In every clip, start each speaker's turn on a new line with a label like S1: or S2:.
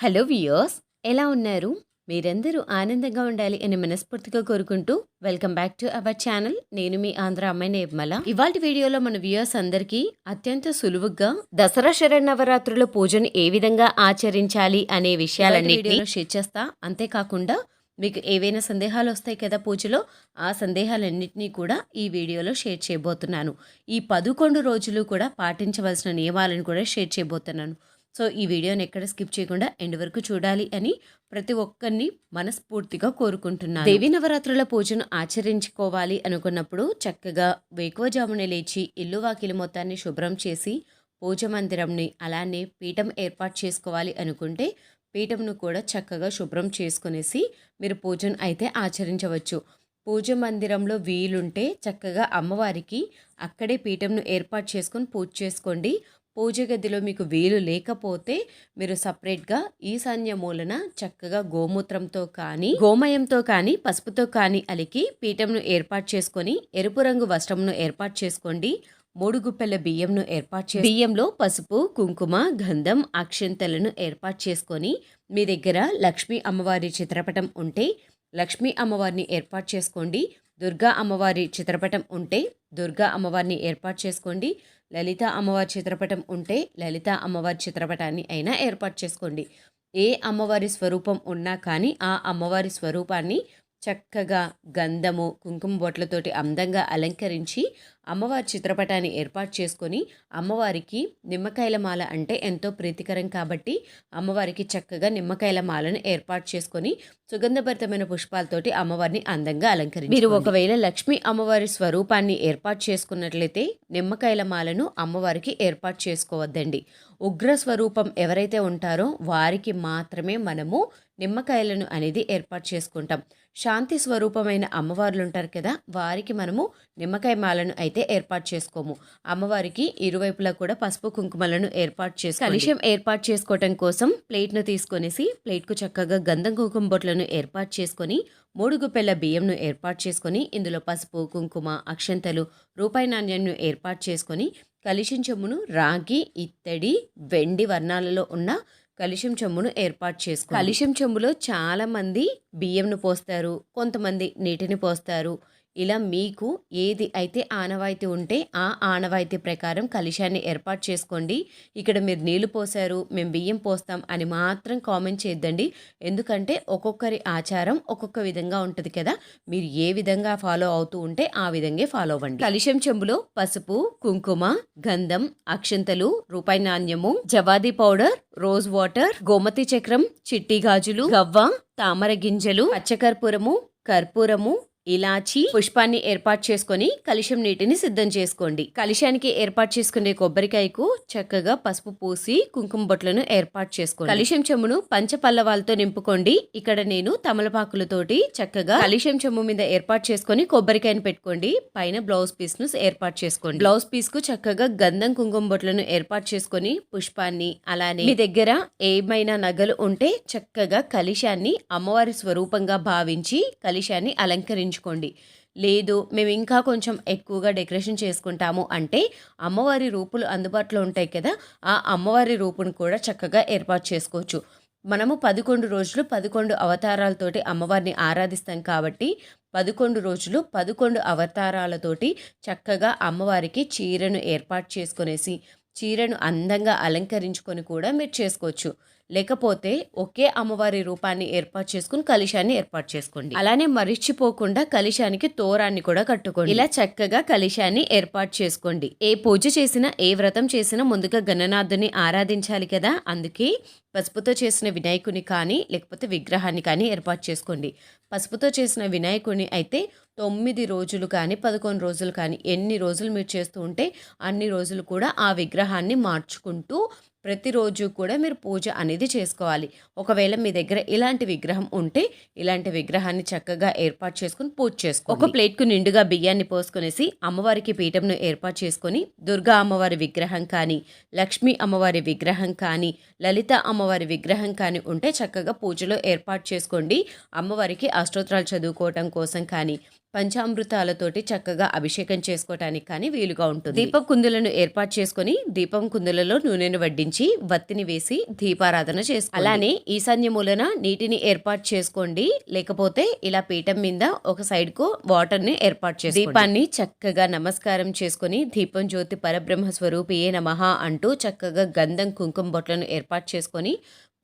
S1: Hello viewers ఎలా ఉన్నారు? మీరందరూ ఆనందంగా ఉండాలి అని మనస్ఫూర్తిగా కోరుకుంటూ welcome back to our channel. నేను మీ ఆంధ్ర అమ్మాయి నిర్మల. ఇవాటి వీడియోలో మన వ్యూయర్స్ అందరికీ అత్యంత సులువుగా దసరా శరణవరాత్రుల పూజను ఏ విధంగా ఆచరించాలి అనే విషయాలన్నీ షేర్ చేస్తా. అంతేకాకుండా మీకు ఏవైనా సందేహాలు వస్తాయి కదా పూజలో ఆ సందేహాలన్నింటినీ కూడా ఈ వీడియోలో షేర్ చేయబోతున్నాను. ఈ పదకొండు రోజులు కూడా పాటించవలసిన నియమాలను కూడా షేర్ చేయబోతున్నాను. సో ఈ వీడియోని ఎక్కడ స్కిప్ చేయకుండా ఎండ్ వరకు చూడాలి అని ప్రతి ఒక్కరిని మనస్ఫూర్తిగా కోరుకుంటున్నాను. దేవి నవరాత్రుల పూజను ఆచరించుకోవాలి అనుకున్నప్పుడు చక్కగా వేకువజాముని లేచి ఇల్లు వాకిలి మొత్తాన్ని శుభ్రం చేసి పూజ మందిరంని అలానే పీఠం ఏర్పాటు చేసుకోవాలి అనుకుంటే పీఠంను కూడా చక్కగా శుభ్రం చేసుకునేసి మీరు పూజను అయితే ఆచరించవచ్చు. పూజ మందిరంలో వీలుంటే చక్కగా అమ్మవారికి అక్కడే పీఠంను ఏర్పాటు చేసుకొని పూజ చేసుకోండి. పూజ గదిలో మీకు వీలు లేకపోతే మీరు సపరేట్గా ఈశాన్య మూలన చక్కగా గోమూత్రంతో కానీ గోమయంతో కానీ పసుపుతో కానీ అలికి పీఠంను ఏర్పాటు చేసుకొని ఎరుపు రంగు వస్త్రంను ఏర్పాటు చేసుకోండి. మూడు గుప్పెల బియ్యంను ఏర్పాటు చే బియ్యంలో పసుపు కుంకుమ గంధం అక్షంతలను ఏర్పాటు చేసుకొని మీ దగ్గర లక్ష్మీ అమ్మవారి చిత్రపటం ఉంటే లక్ష్మీ అమ్మవారిని ఏర్పాటు చేసుకోండి. దుర్గా అమ్మవారి చిత్రపటం ఉంటే దుర్గా అమ్మవారిని ఏర్పాటు చేసుకోండి. లలిత అమ్మవారి చిత్రపటం ఉంటే లలిత అమ్మవారి చిత్రపటాన్ని అయినా ఏర్పాటు చేసుకోండి. ఏ అమ్మవారి స్వరూపం ఉన్నా కానీ ఆ అమ్మవారి స్వరూపాన్ని చక్కగా గంధము కుంకుమ బొట్లతోటి అందంగా అలంకరించి అమ్మవారి చిత్రపటాన్ని ఏర్పాటు చేసుకొని అమ్మవారికి నిమ్మకాయల మాల అంటే ఎంతో ప్రీతికరం కాబట్టి అమ్మవారికి చక్కగా నిమ్మకాయల మాలను ఏర్పాటు చేసుకొని సుగంధభరితమైన పుష్పాలతోటి అమ్మవారిని అందంగా అలంకరించి మీరు ఒకవేళ లక్ష్మీ అమ్మవారి స్వరూపాన్ని ఏర్పాటు చేసుకున్నట్లయితే నిమ్మకాయల మాలను అమ్మవారికి ఏర్పాటు చేసుకోవద్దండి. ఉగ్ర స్వరూపం ఎవరైతే ఉంటారో వారికి మాత్రమే మనము నిమ్మకాయలను అనేది ఏర్పాటు చేసుకుంటాం. శాంతి స్వరూపమైన అమ్మవార్లు ఉంటారు కదా వారికి మనము నిమ్మకాయ మాలను అయితే ఏర్పాటు చేసుకోము. అమ్మవారికి ఇరువైపులా కూడా పసుపు కుంకుమలను ఏర్పాటు చేసి కలుషం ఏర్పాటు చేసుకోవటం కోసం ప్లేట్ను తీసుకొనేసి ప్లేట్కు చక్కగా గంధం కుంకుమ బొట్లను ఏర్పాటు చేసుకొని మూడు గుప్పెల బియ్యంను ఏర్పాటు చేసుకొని ఇందులో పసుపు కుంకుమ అక్షంతలు రూపాయి నాణ్యాన్ని ఏర్పాటు చేసుకొని కలిషం చెమ్మును రాగి ఇత్తడి వెండి వర్ణాలలో ఉన్న కలిషం చెమ్మును ఏర్పాటు చేసుకో కలిషం చెమ్ములో చాలా మంది బియ్యంను పోస్తారు కొంతమంది నీటిని పోస్తారు ఇలా మీకు ఏది అయితే ఆనవాయితీ ఉంటే ఆ ఆనవాయితీ ప్రకారం కలుషాన్ని ఏర్పాటు చేసుకోండి. ఇక్కడ మీరు నీళ్ళు పోసారు మేము బియ్యం పోస్తాం అని మాత్రం కామెంట్ చేద్దండి ఎందుకంటే ఒక్కొక్కరి ఆచారం ఒక్కొక్క విధంగా ఉంటుంది కదా. మీరు ఏ విధంగా ఫాలో అవుతూ ఉంటే ఆ విధంగా ఫాలో అవ్వండి. కలుషం చెంబులో పసుపు కుంకుమ గంధం అక్షంతలు రూపాయి నాణ్యము జవాది పౌడర్ రోజ్ వాటర్ గోమతి చక్రం చిట్టి గాజులు గవ్వ తామర గింజలు పచ్చకర్పూరము కర్పూరము ఇలాచి పుష్పాన్ని ఏర్పాటు చేసుకొని కలిశం నీటిని సిద్ధం చేసుకోండి. కలిశానికి ఏర్పాటు చేసుకునే కొబ్బరికాయకు చక్కగా పసుపు పూసి కుంకుమ బొట్లను ఏర్పాటు చేసుకోండి. కలిశం చెమ్మును పంచపల్లవాలతో నింపుకోండి. ఇక్కడ నేను తమలపాకులతోటి చక్కగా కలిశం చెమ్ము మీద ఏర్పాటు చేసుకొని కొబ్బరికాయను పెట్టుకోండి. పైన బ్లౌజ్ పీస్ను ఏర్పాటు చేసుకోండి. బ్లౌజ్ పీస్కు చక్కగా గంధం కుంకుమ బొట్లను ఏర్పాటు చేసుకొని పుష్పాన్ని అలానే మీ దగ్గర ఏమైనా నగలు ఉంటే చక్కగా కలిశాన్ని అమ్మవారి స్వరూపంగా భావించి కలిశాన్ని అలంకరించి ఉంచుకోండి లేదు మేము ఇంకా కొంచెం ఎక్కువగా డెకరేషన్ చేసుకుంటాము అంటే అమ్మవారి రూపులు అందుబాటులో ఉంటాయి కదా ఆ అమ్మవారి రూపును కూడా చక్కగా ఏర్పాటు చేసుకోవచ్చు. మనము పదకొండు రోజులు పదకొండు అవతారాలతోటి అమ్మవారిని ఆరాధిస్తాం కాబట్టి పదకొండు రోజులు పదకొండు అవతారాలతోటి చక్కగా అమ్మవారికి చీరను ఏర్పాటు చేసుకునేసి చీరను అందంగా అలంకరించుకొని కూడా మీరు చేసుకోవచ్చు. లేకపోతే ఒకే అమ్మవారి రూపాన్ని ఏర్పాటు చేసుకుని కలిశాన్ని ఏర్పాటు చేసుకోండి. అలానే మరిచిపోకుండా కలిశానికి తోరాన్ని కూడా కట్టుకోండి. ఇలా చక్కగా కలిశాన్ని ఏర్పాటు చేసుకోండి. ఏ పూజ చేసినా ఏ వ్రతం చేసినా ముందుగా గణనాథుని ఆరాధించాలి కదా? అందుకే పసుపుతో చేసిన వినాయకుని కానీ లేకపోతే విగ్రహాన్ని కానీ ఏర్పాటు చేసుకోండి. పసుపుతో చేసిన వినాయకుని అయితే తొమ్మిది రోజులు కానీ పదకొండు రోజులు కానీ ఎన్ని రోజులు మీరు చేస్తూ ఉంటే అన్ని రోజులు కూడా ఆ విగ్రహాన్ని మార్చుకుంటూ ప్రతిరోజు కూడా మీరు పూజ అనేది చేసుకోవాలి. ఒకవేళ మీ దగ్గర ఇలాంటి విగ్రహం ఉంటే ఇలాంటి విగ్రహాన్ని చక్కగా ఏర్పాటు చేసుకుని పూజ చేసుకో ఒక ప్లేట్కు నిండుగా బియ్యాన్ని పోసుకునేసి అమ్మవారికి పీఠంను ఏర్పాటు చేసుకొని దుర్గా అమ్మవారి విగ్రహం కానీ లక్ష్మీ అమ్మవారి విగ్రహం కానీ లలిత అమ్మవారి విగ్రహం కానీ ఉంటే చక్కగా పూజలో ఏర్పాటు చేసుకోండి. అమ్మవారికి అష్టోత్తరాలు చదువుకోవటం కోసం కానీ పంచామృతాలతోటి చక్కగా అభిషేకం చేసుకోవటానికి కానీ వీలుగా ఉంటుంది. దీపం కుందులను ఏర్పాటు చేసుకొని దీపం కుందులలో నూనెను వడ్డించి వత్తిని వేసి దీపారాధన చేసుకో అలానే ఈశాన్య మూలన నీటిని ఏర్పాటు చేసుకోండి. లేకపోతే ఇలా పీఠం మీద ఒక సైడ్కు వాటర్ని ఏర్పాటు చేసి దీపాన్ని చక్కగా నమస్కారం చేసుకొని దీపం జ్యోతి పరబ్రహ్మ స్వరూపియే నమః అంటూ చక్కగా గంధం కుంకుమ బొట్లను ఏర్పాటు చేసుకొని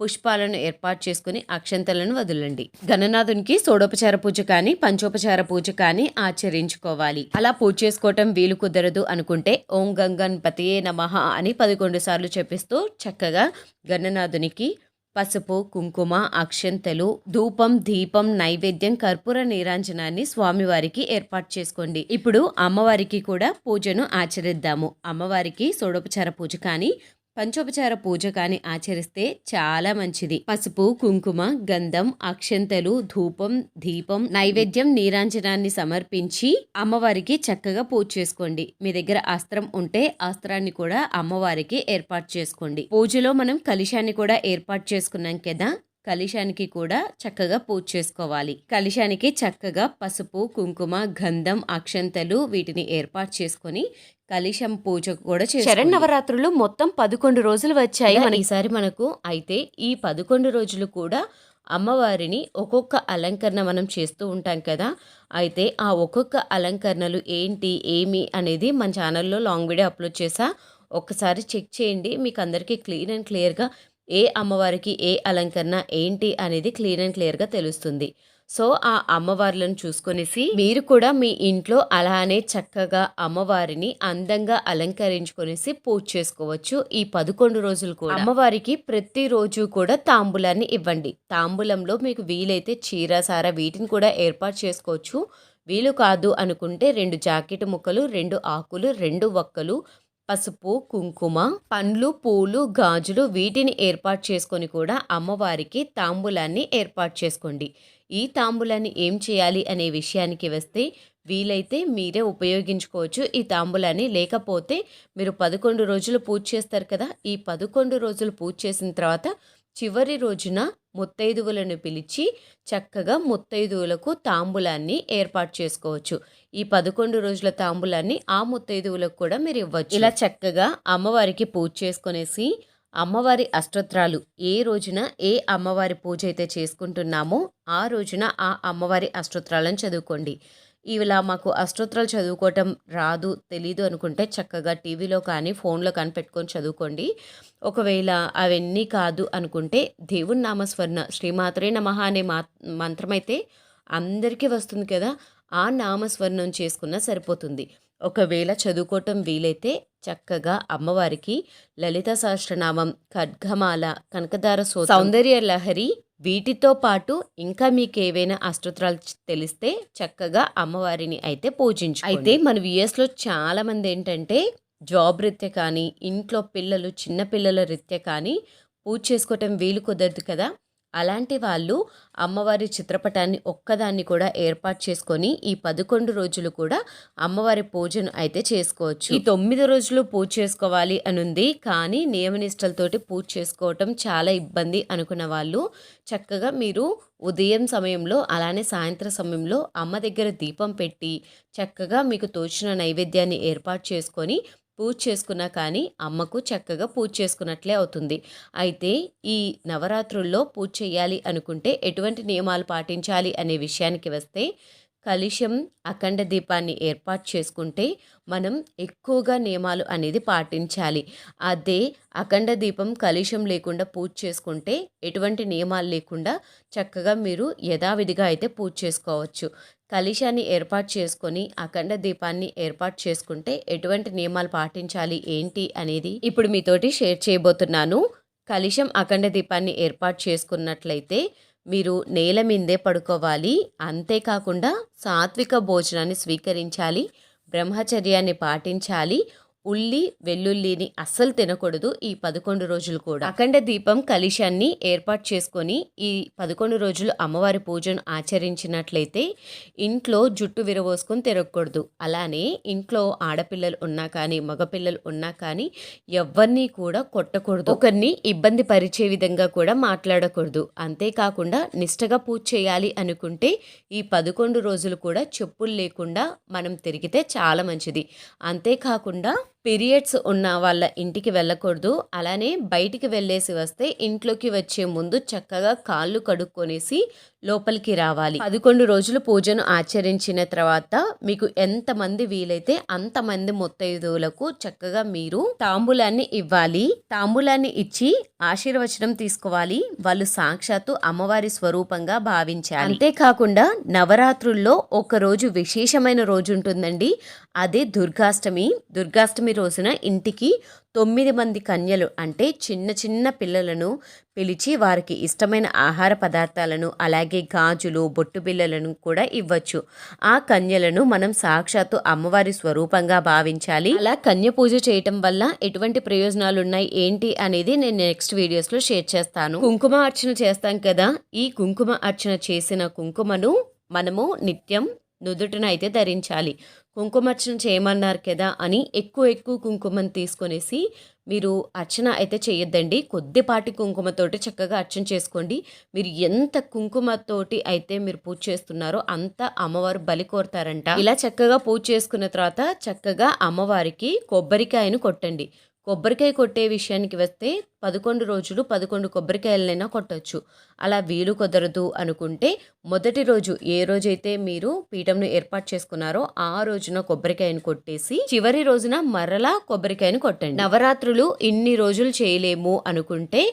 S1: పుష్పాలను ఏర్పాటు చేసుకుని అక్షంతలను వదలండి. గణనాథునికి సోడోపచార పూజ కానీ పంచోపచార పూజ కానీ ఆచరించుకోవాలి. అలా పూజ చేసుకోవటం వీలు కుదరదు అనుకుంటే ఓం గంగన్పతియే నమః అని పదకొండు సార్లు చెప్పిస్తూ చక్కగా గణనాథునికి పసుపు కుంకుమ అక్షంతలు ధూపం దీపం నైవేద్యం కర్పూర నీరాంజనాన్ని స్వామివారికి ఏర్పాటు చేసుకోండి. ఇప్పుడు అమ్మవారికి కూడా పూజను ఆచరిద్దాము. అమ్మవారికి సోడోపచార పూజ కానీ పంచోపచార పూజ కాని ఆచరిస్తే చాలా మంచిది. పసుపు కుంకుమ గంధం అక్షంతలు ధూపం దీపం నైవేద్యం నీరాంజనాన్ని సమర్పించి అమ్మవారికి చక్కగా పూజ చేసుకోండి. మీ దగ్గర అస్త్రం ఉంటే అస్త్రాన్ని కూడా అమ్మవారికి ఏర్పాటు చేసుకోండి. పూజలో మనం కలిశాన్ని కూడా ఏర్పాటు చేసుకున్నాం కదా కలిశానికి కూడా చక్కగా పూజ చేసుకోవాలి. కలిశానికి చక్కగా పసుపు కుంకుమ గంధం అక్షంతలు వీటిని ఏర్పాటు చేసుకొని కలిశం పూజ కూడా శరణ్ నవరాత్రులు మొత్తం పదకొండు రోజులు వచ్చాయి మన ఈసారి మనకు అయితే ఈ పదకొండు రోజులు కూడా అమ్మవారిని ఒక్కొక్క అలంకరణ మనం చేస్తూ ఉంటాం కదా. అయితే ఆ ఒక్కొక్క అలంకరణలు ఏంటి ఏమి అనేది మన ఛానల్లో లాంగ్ వీడియో అప్లోడ్ చేసా. ఒక్కసారి చెక్ చేయండి. మీకు అందరికీ క్లీన్ అండ్ క్లియర్గా ఏ అమ్మవారికి ఏ అలంకరణ ఏంటి అనేది క్లీన్ అండ్ క్లియర్గా తెలుస్తుంది. సో ఆ అమ్మవార్లను చూసుకొనేసి మీరు కూడా మీ ఇంట్లో అలానే చక్కగా అమ్మవారిని అందంగా అలంకరించుకొనేసి పూజ చేసుకోవచ్చు ఈ పదకొండు రోజులు కూడా. అమ్మవారికి ప్రతిరోజు కూడా తాంబూలాన్ని ఇవ్వండి. తాంబూలంలో మీకు వీలైతే చీర సార వీటిని కూడా ఏర్పాటు చేసుకోవచ్చు. వీలు కాదు అనుకుంటే రెండు జాకెట్ ముక్కలు రెండు ఆకులు రెండు వక్కలు పసుపు కుంకుమ పండ్లు పూలు గాజులు వీటిని ఏర్పాటు చేసుకొని కూడా అమ్మవారికి తాంబూలాన్ని ఏర్పాటు చేసుకోండి. ఈ తాంబూలాన్ని ఏం చేయాలి అనే విషయానికి వస్తే వీలైతే మీరే ఉపయోగించుకోవచ్చు ఈ తాంబూలాన్ని. లేకపోతే మీరు పదకొండు రోజులు పూజ చేస్తారు కదా ఈ పదకొండు రోజులు పూజ చేసిన తర్వాత చివరి రోజున ముత్తైదువులను పిలిచి చక్కగా ముత్తైదువులకు తాంబూలాన్ని ఏర్పాటు చేసుకోవచ్చు. ఈ పదకొండు రోజుల తాంబూలాన్ని ఆ ముత్తైదువులకు కూడా మీరు ఇవ్వచ్చు. ఇలా చక్కగా అమ్మవారికి పూజ చేసుకునేసి అమ్మవారి అష్టోత్రాలు ఏ రోజున ఏ అమ్మవారి పూజ అయితే చేసుకుంటున్నామో ఆ రోజున ఆ అమ్మవారి అష్టోత్రాలను చదువుకోండి. ఇలా మాకు అష్టోత్రాలు చదువుకోవటం రాదు తెలీదు అనుకుంటే చక్కగా టీవీలో కానీ ఫోన్లో కానీ పెట్టుకొని చదువుకోండి. ఒకవేళ అవన్నీ కాదు అనుకుంటే దేవుని నామస్వర్ణ శ్రీమాత్రే నమ అనే మా మంత్రమైతే అందరికీ వస్తుంది కదా ఆ నామస్వర్ణం చేసుకున్నా సరిపోతుంది. ఒకవేళ చదువుకోవటం వీలైతే చక్కగా అమ్మవారికి లలిత సహస్రనామం ఖడ్గమాల కనకదార సో సౌందర్య లహరి వీటితో పాటు ఇంకా మీకు ఏవైనా అష్టోత్రాలు తెలిస్తే చక్కగా అమ్మవారిని అయితే పూజించు అయితే మన విఎస్లో చాలా మంది ఏంటంటే జాబ్ రీత్యా కానీ ఇంట్లో పిల్లలు చిన్న పిల్లల రీత్యా కానీ పూజ చేసుకోవటం వీలు కుదరదు కదా. అలాంటి వాళ్ళు అమ్మవారి చిత్రపటాన్ని ఒక్కదాన్ని కూడా ఏర్పాటు చేసుకొని ఈ పదకొండు రోజులు కూడా అమ్మవారి పూజను అయితే చేసుకోవచ్చు. ఈ తొమ్మిది రోజులు పూజ చేసుకోవాలి అని ఉంది కానీ నియమనిష్టలతోటి పూజ చేసుకోవటం చాలా ఇబ్బంది అనుకున్న వాళ్ళు చక్కగా మీరు ఉదయం సమయంలో అలానే సాయంత్రం సమయంలో అమ్మ దగ్గర దీపం పెట్టి చక్కగా మీకు తోచిన నైవేద్యాన్ని ఏర్పాటు చేసుకొని పూజ చేసుకున్నా కానీ అమ్మకు చక్కగా పూజ చేసుకున్నట్లే అవుతుంది. అయితే ఈ నవరాత్రుల్లో పూజ చేయాలి అనుకుంటే ఎటువంటి నియమాలు పాటించాలి అనే విషయానికి వస్తే కలుషం అఖండ దీపాన్ని ఏర్పాటు చేసుకుంటే మనం ఎక్కువగా నియమాలు అనేది పాటించాలి. అదే అఖండ దీపం కలుషం లేకుండా పూజ చేసుకుంటే ఎటువంటి నియమాలు లేకుండా చక్కగా మీరు యథావిధిగా అయితే పూజ చేసుకోవచ్చు. కలిశాన్ని ఏర్పాటు చేసుకొని అఖండ దీపాన్ని ఏర్పాటు చేసుకుంటే ఎటువంటి నియమాలు పాటించాలి ఏంటి అనేది ఇప్పుడు మీతోటి షేర్ చేయబోతున్నాను. కలిశం అఖండ దీపాన్ని ఏర్పాటు చేసుకున్నట్లయితే మీరు నేల మీదే పడుకోవాలి. అంతేకాకుండా సాత్విక భోజనాన్ని స్వీకరించాలి బ్రహ్మచర్యాన్ని పాటించాలి ఉల్లి వెల్లుల్లిని అస్సలు తినకూడదు ఈ పదకొండు రోజులు కూడా. అఖండ దీపం కలిశాన్ని ఏర్పాటు చేసుకొని ఈ పదకొండు రోజులు అమ్మవారి పూజను ఆచరించినట్లయితే ఇంట్లో జుట్టు విరవోసుకొని తిరగకూడదు. అలానే ఇంట్లో ఆడపిల్లలు ఉన్నా కానీ మగపిల్లలు ఉన్నా కానీ ఎవరిని కూడా కొట్టకూడదు. ఒకరిని ఇబ్బంది పరిచే విధంగా కూడా మాట్లాడకూడదు. అంతేకాకుండా నిష్టగా పూజ చేయాలి అనుకుంటే ఈ పదకొండు రోజులు కూడా చెప్పులు లేకుండా మనం తిరిగితే చాలా మంచిది. అంతేకాకుండా పీరియడ్స్ ఉన్న వాళ్ళ ఇంటికి వెళ్ళకూడదు. అలానే బయటికి వెళ్ళేసి వస్తే ఇంట్లోకి వచ్చే ముందు చక్కగా కాళ్ళు కడుక్కొనేసి లోపలికి రావాలి. పదకొండు రోజులు పూజను ఆచరించిన తర్వాత మీకు ఎంతమంది వీలైతే అంతమంది ముత్తైదువులకు చక్కగా మీరు తాంబూలాన్ని ఇవ్వాలి. తాంబూలాన్ని ఇచ్చి ఆశీర్వచనం తీసుకోవాలి. వాళ్ళు సాక్షాత్తు అమ్మవారి స్వరూపంగా భావించాలి. అంతేకాకుండా నవరాత్రుల్లో ఒక రోజు విశేషమైన రోజు ఉంటుందండి అదే దుర్గాష్టమి. దుర్గాష్టమి రోజున ఇంటికి తొమ్మిది మంది కన్యలు అంటే చిన్న చిన్న పిల్లలను పిలిచి వారికి ఇష్టమైన ఆహార పదార్థాలను అలాగే గాజులు బొట్టు బిళ్ళలను కూడా ఇవ్వచ్చు. ఆ కన్యలను మనం సాక్షాత్తు అమ్మవారి స్వరూపంగా భావించాలి. అలా కన్య పూజ చేయటం వల్ల ఎటువంటి ప్రయోజనాలు ఉన్నాయి ఏంటి అనేది నేను నెక్స్ట్ వీడియోస్లో షేర్ చేస్తాను. కుంకుమ అర్చన చేస్తాం కదా ఈ కుంకుమ అర్చన చేసిన కుంకుమను మనము నిత్యం నుదుటనైతే ధరించాలి. కుంకుమర్చన చేయమన్నారు కదా అని ఎక్కువ ఎక్కువ కుంకుమం తీసుకొనేసి మీరు అర్చన అయితే చేయొద్దండి. కొద్దిపాటి కుంకుమతోటి చక్కగా అర్చన చేసుకోండి. మీరు ఎంత కుంకుమతోటి అయితే మీరు పూజ చేస్తున్నారో అంత అమ్మవారు బలి కోరుతారంట. ఇలా చక్కగా పూజ చేసుకున్న తర్వాత చక్కగా అమ్మవారికి కొబ్బరికాయను కొట్టండి. కొబ్బరికాయ కొట్టే విషయానికి వస్తే పదకొండు రోజులు పదకొండు కొబ్బరికాయలనైనా కొట్టచ్చు. అలా వీలు కుదరదు అనుకుంటే మొదటి రోజు ఏ రోజైతే మీరు పీఠంను ఏర్పాటు చేసుకున్నారో ఆ రోజున కొబ్బరికాయను కొట్టేసి చివరి రోజున మరలా కొబ్బరికాయను కొట్టండి. నవరాత్రులు ఇన్ని రోజులు చేయలేము అనుకుంటే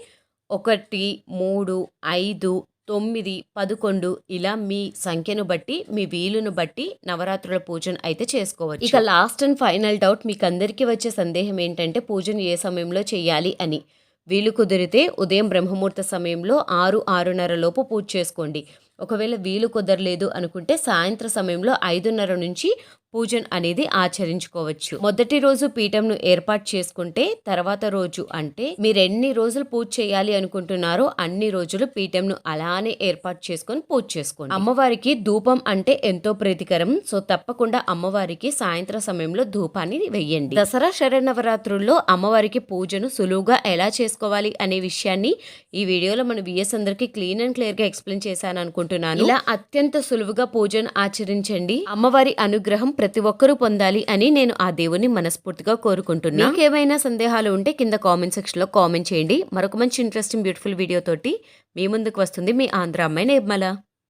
S1: ఒకటి మూడు ఐదు తొమ్మిది పదకొండు ఇలా మీ సంఖ్యను బట్టి మీ వీలును బట్టి నవరాత్రుల పూజను అయితే చేసుకోవచ్చు. ఇక లాస్ట్ అండ్ ఫైనల్ డౌట్ మీకు అందరికీ వచ్చే సందేహం ఏంటంటే పూజను ఏ సమయంలో చేయాలి అని. వీలు కుదిరితే ఉదయం బ్రహ్మముహూర్త సమయంలో ఆరు ఆరున్నర లోపు పూజ చేసుకోండి. ఒకవేళ వీలు కుదరలేదు అనుకుంటే సాయంత్ర సమయంలో ఐదున్నర నుంచి పూజన్ అనేది ఆచరించుకోవచ్చు. మొదటి రోజు పీఠంను ఏర్పాటు చేసుకుంటే తర్వాత రోజు అంటే మీరు ఎన్ని రోజులు పూజ చేయాలి అనుకుంటున్నారో అన్ని రోజులు పీఠంను అలానే ఏర్పాటు చేసుకొని పూజ చేసుకోండి. అమ్మవారికి ధూపం అంటే ఎంతో ప్రీతికరం. సో తప్పకుండా అమ్మవారికి సాయంత్రం సమయంలో ధూపాన్ని వెయ్యండి. దసరా శరణవరాత్రుల్లో అమ్మవారికి పూజను సులువుగా ఎలా చేసుకోవాలి అనే విషయాన్ని ఈ వీడియోలో మన విఎస్ అందరికి క్లీన్ అండ్ క్లియర్గా ఎక్స్ప్లెయిన్ చేశాను అనుకుంటున్నాను. ఇలా అత్యంత సులువుగా పూజను ఆచరించండి. అమ్మవారి అనుగ్రహం ప్రతి ఒక్కరూ పొందాలి అని నేను ఆ దేవుని మనస్ఫూర్తిగా కోరుకుంటున్నాను ఏమైనా సందేహాలు ఉంటే కింద కామెంట్ సెక్షన్లో కామెంట్ చేయండి. మరొక మంచి ఇంట్రెస్టింగ్ బ్యూటిఫుల్ వీడియో తోటి మీ ముందుకు వస్తుంది మీ ఆంధ్ర అమ్మాయి నిర్మల.